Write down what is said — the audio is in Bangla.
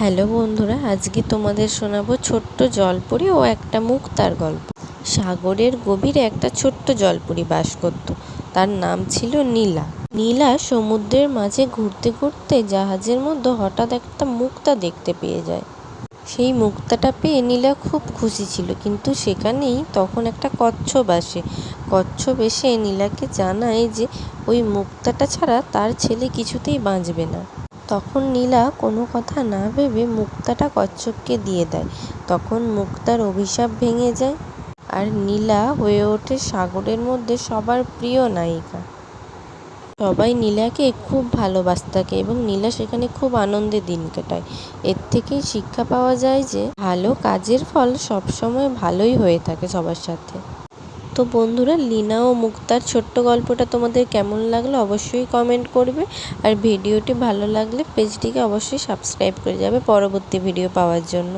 হ্যালো বন্ধুরা, আজকে তোমাদের শোনাবো ছোট্ট জলপরি ও একটা মুক্তার গল্প। সাগরের গভীরে একটা ছোট্ট জলপরি বাস করত। তার নাম ছিল নীলা। নীলা সমুদ্রের মাঝে ঘুরতে ঘুরতে জাহাজের মধ্যে হঠাৎ একটা মুক্তা দেখতে পেয়ে যায়। সেই মুক্তাটা পেয়ে নীলা খুব খুশি ছিল, কিন্তু সেখানেই তখন একটা কচ্ছপ আসে। কচ্ছপ এসে নীলাকে জানায় যে, ওই মুক্তাটা ছাড়া তার ছেলে কিছুতেই বাঁচবে না। তখন নীলা কোনো কথা না ভেবে মুক্তাটা কচ্ছপকে দিয়ে দেয়। তখন মুক্তার অভিশাপ ভেঙে যায় আর নীলা হয়ে ওঠে সাগরের মধ্যে সবার প্রিয় নায়িকা। সবাই নীলাকে খুব ভালোবাসতে থাকে এবং নীলা সেখানে খুব আনন্দে দিন কাটায়। এর থেকেই শিক্ষা পাওয়া যায় যে ভালো কাজের ফল সবসময় ভালোই হয়ে থাকে সবার সাথে। তো বন্ধুরা, লীনা ও মুক্তার ছোট্ট গল্পটা তোমাদের কেমন লাগল অবশ্যই কমেন্ট করবে। আর ভিডিওটি ভালো লাগলে পেজটিকে অবশ্যই সাবস্ক্রাইব করে যাবে পরবর্তী ভিডিও পাওয়ার জন্য।